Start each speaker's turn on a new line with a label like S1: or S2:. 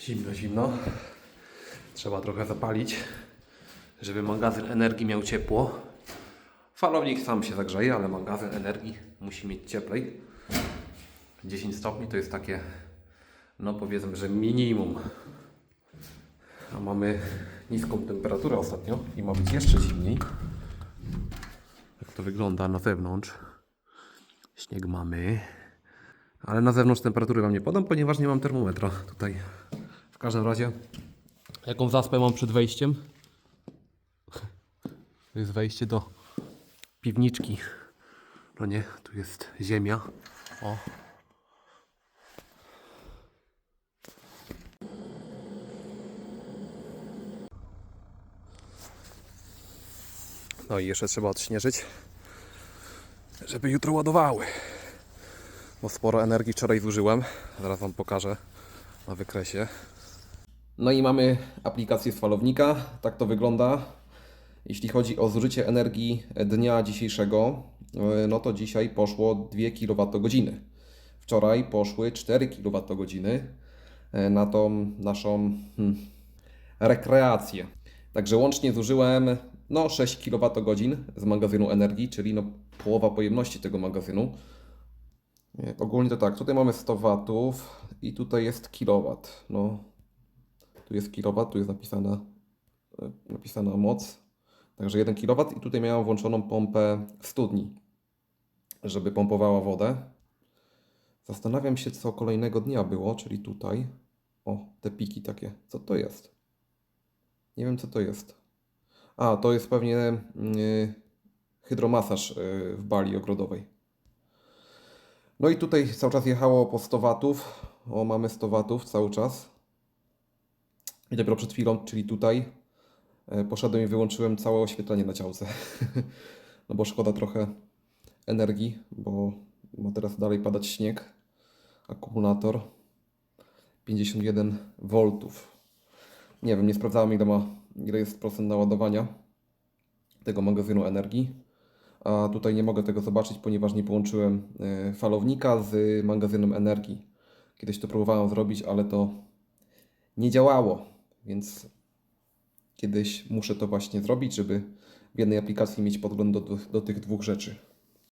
S1: Zimno, zimno. Trzeba trochę zapalić, żeby magazyn energii miał ciepło. Falownik sam się zagrzeje, ale magazyn energii musi mieć cieplej. 10 stopni to jest takie, no powiedzmy, że minimum. A mamy niską temperaturę ostatnio i ma być jeszcze zimniej. Jak to wygląda na zewnątrz. Śnieg mamy. Ale na zewnątrz temperatury Wam nie podam, ponieważ nie mam termometra tutaj. W każdym razie, jaką zaspę mam przed wejściem? To jest wejście do piwniczki. No nie, tu jest ziemia. O. No i jeszcze trzeba odśnieżyć, żeby jutro ładowały. Bo sporo energii wczoraj zużyłem. Zaraz Wam pokażę na wykresie. No i mamy aplikację z falownika. Tak to wygląda. Jeśli chodzi o zużycie energii dnia dzisiejszego, yy, no to dzisiaj poszło 2 kWh. Wczoraj poszły 4 kWh yy, na tą naszą hmm, rekreację. Także łącznie zużyłem no 6 kWh z magazynu energii, czyli no połowa pojemności tego magazynu. Nie, Ogólnie to tak, tutaj mamy 100 watów i tutaj jest kilowat. No, tu jest kilowat, tu jest napisana, e, napisana moc. Także 1 kW i tutaj miałem włączoną pompę studni, żeby pompowała wodę. Zastanawiam się, co kolejnego dnia było, czyli tutaj. O, te piki takie. Co to jest? Nie wiem, co to jest. A, to jest pewnie yy, hydromasaż yy, w bali ogrodowej. No i tutaj cały czas jechało po 100 watów. O, mamy 100 watów cały czas. I dopiero przed chwilą, czyli tutaj, e, poszedłem i wyłączyłem całe oświetlenie na działce. no bo szkoda trochę energii, bo ma teraz dalej padać śnieg. Akumulator 51 V. Nie wiem, nie sprawdzałem ile ma, ile jest procent naładowania tego magazynu energii. A tutaj nie mogę tego zobaczyć, ponieważ nie połączyłem e, falownika z magazynem energii. Kiedyś to próbowałem zrobić, ale to nie działało, więc kiedyś muszę to właśnie zrobić, żeby w jednej aplikacji mieć podgląd do, do, tych dwóch rzeczy.